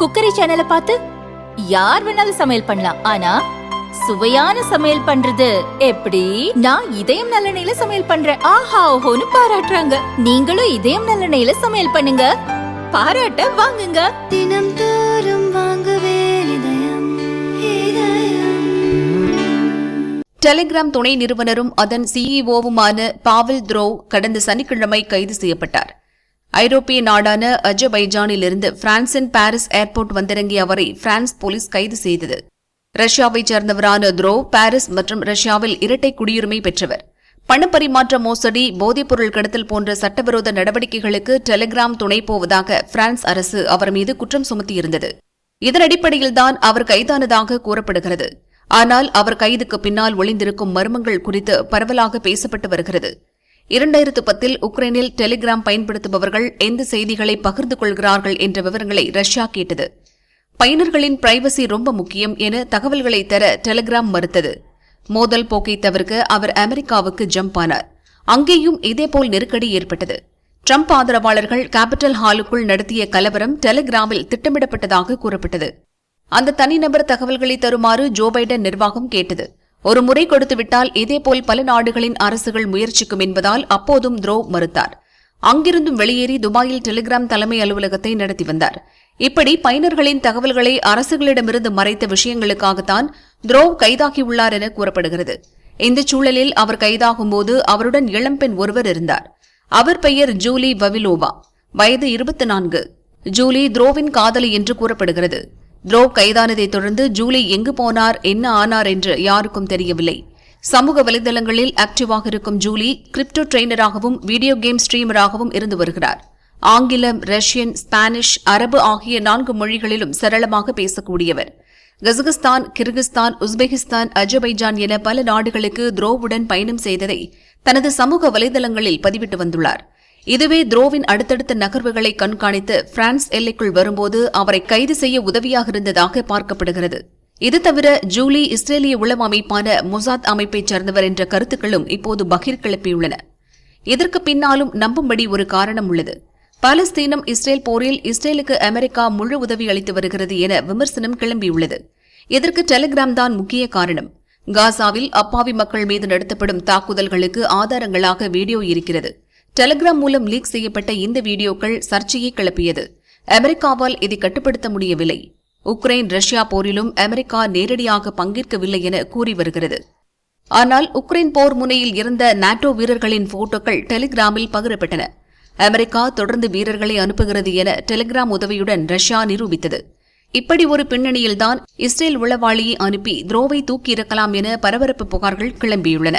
Cookery சேனலை பார்த்து யார் வேணாலும் சமையல் பண்ணலாம். ஆனா சுவையான சமையல் பண்றது எப்படி? நான் இதயம் நல்லெண்ணெயில சமையல் பண்றேன். ஆஹா ஓஹோன்னு பாராட்டுறாங்க. நீங்களும் இதயம் நல்லெண்ணெயில சமையல் பண்ணுங்க. பாராட்ட வாங்குங்க. தினம் தோறும் வாங்குவே இதயம் இதயம். டெலிகிராம் துணை நிறுவனரும் அதன் சிஇஓவுமான பாவல் த்ரோவ் கடந்த சனிக்கிழமை கைது செய்யப்பட்டார். ஐரோப்பிய நாடான அஜர்பைஜானிலிருந்து பிரான்சின் பாரிஸ் ஏர்போர்ட் வந்திறங்கிய அவரை பிரான்ஸ் போலீஸ் கைது செய்தது. ரஷ்யாவைச் சேர்ந்தவரான த்ரோவ் பாரிஸ் மற்றும் ரஷ்யாவில் இரட்டை குடியுரிமை பெற்றவர். பணப்பரிமாற்ற மோசடி போதைப்பொருள் கடத்தல் போன்ற சட்டவிரோத நடவடிக்கைகளுக்கு டெலிகிராம் துணை போவதாக பிரான்ஸ் அரசு அவர் மீது குற்றம் சுமத்தியிருந்தது. இதன் அடிப்படையில்தான் அவர் கைதானதாக கூறப்படுகிறது. ஆனால் அவர் கைதுக்கு பின்னால் ஒளிந்திருக்கும் மர்மங்கள் குறித்து பரவலாக பேசப்பட்டு வருகிறது. இரண்டாயிரத்து பத்தில் உக்ரைனில் டெலிகிராம் பயன்படுத்துபவர்கள் எந்த செய்திகளை பகிர்ந்து கொள்கிறார்கள் என்ற விவரங்களை ரஷ்யா கேட்டது. பயனர்களின் பிரைவசி ரொம்ப முக்கியம் என தகவல்களை தர டெலிகிராம் மறுத்தது. மோதல் போக்கை தவிர்க்க அவர் அமெரிக்காவுக்கு ஜம்ப் ஆனார். அங்கேயும் இதேபோல் நெருக்கடி ஏற்பட்டது. ட்ரம்ப் ஆதரவாளர்கள் கேபிட்டல் ஹாலுக்குள் நடத்திய கலவரம் டெலிகிராமில் திட்டமிடப்பட்டதாக கூறப்பட்டது. அந்த தனிநபர் தகவல்களை தருமாறு ஜோ பைடன் நிர்வாகம் கேட்டது. ஒரு முறை கொடுத்துவிட்டால் இதேபோல் பல நாடுகளின் அரசுகள் முயற்சிக்கும் என்பதால் அப்போதும் துரோவ் மறுத்தார். அங்கிருந்தும் வெளியேறி துபாயில் டெலிகிராம் தலைமை அலுவலகத்தை நடத்தி வந்தார். இப்படி பயனர்களின் தகவல்களை அரசுகளிடமிருந்து மறைத்த விஷயங்களுக்காகத்தான் த்ரோவ் கைதாகியுள்ளார் என கூறப்படுகிறது. இந்த சூழலில் அவர் கைதாகும்போது அவருடன் இளம்பெண் ஒருவர் இருந்தார். அவர் பெயர் ஜூலி வவிலோவா. வயது இருபத்தி நான்கு. ஜூலி த்ரோவின் காதலி என்று கூறப்படுகிறது. த்ரோ கைதானதைத் தொடர்ந்து ஜூலி எங்கு போனார் என்ன ஆனார் என்று யாருக்கும் தெரியவில்லை. சமூக வலைதளங்களில் ஆக்டிவாக இருக்கும் ஜூலி கிரிப்டோ ட்ரெய்னராகவும் வீடியோ கேம் ஸ்ட்ரீமராகவும் இருந்து வருகிறார். ஆங்கிலம் ரஷ்யன் ஸ்பானிஷ் அரபு ஆகிய நான்கு மொழிகளிலும் சரளமாக பேசக்கூடியவர். கசகஸ்தான் கிர்கிஸ்தான் உஸ்பெகிஸ்தான் அஜர்பைஜான் என பல நாடுகளுக்கு துரோவுடன் பயணம் செய்ததை தனது சமூக வலைதளங்களில் பதிவிட்டு வந்துள்ளார். இதுவே துரோவின் அடுத்தடுத்த நகர்வுகளை கண்காணித்து பிரான்ஸ் எல்லைக்குள் வரும்போது அவரை கைது செய்ய உதவியாக இருந்ததாக பார்க்கப்படுகிறது. இது தவிர ஜூலி இஸ்ரேலிய உளவு அமைப்பான மொசாத் அமைப்பைச் சேர்ந்தவர் என்ற கருத்துக்களும் இப்போது பகிர் கிளப்பியுள்ளன இதற்கு பின்னாலும் நம்பும்படி ஒரு காரணம் உள்ளது. பாலஸ்தீனம் இஸ்ரேல் போரில் இஸ்ரேலுக்கு அமெரிக்கா முழு உதவி அளித்து வருகிறது என விமர்சனம் கிளம்பியுள்ளது. இதற்கு டெலிகிராம் தான் முக்கிய காரணம். காசாவில் அப்பாவி மக்கள் மீது நடத்தப்படும் தாக்குதல்களுக்கு ஆதாரங்களாக வீடியோ இருக்கிறது. டெலிகிராம் மூலம் லீக் செய்யப்பட்ட இந்த வீடியோக்கள் சர்ச்சையை கிளப்பியது. அமெரிக்காவால் இதை கட்டுப்படுத்த முடியவில்லை. உக்ரைன் ரஷ்யா போரிலும் அமெரிக்கா நேரடியாக பங்கேற்கவில்லை என கூறி வருகிறது. ஆனால் உக்ரைன் போர் முனையில் இருந்த நாட்டோ வீரர்களின் போட்டோக்கள் டெலிகிராமில் பகிரப்பட்டன. அமெரிக்கா தொடர்ந்து வீரர்களை அனுப்புகிறது என டெலிகிராம் உதவியுடன் ரஷ்யா நிரூபித்தது. இப்படி ஒரு பின்னணியில்தான் இஸ்ரேல் உளவாளியை அனுப்பி துரோவை தூக்கியிருக்கலாம் என பரபரப்பு புகார்கள் கிளம்பியுள்ளன.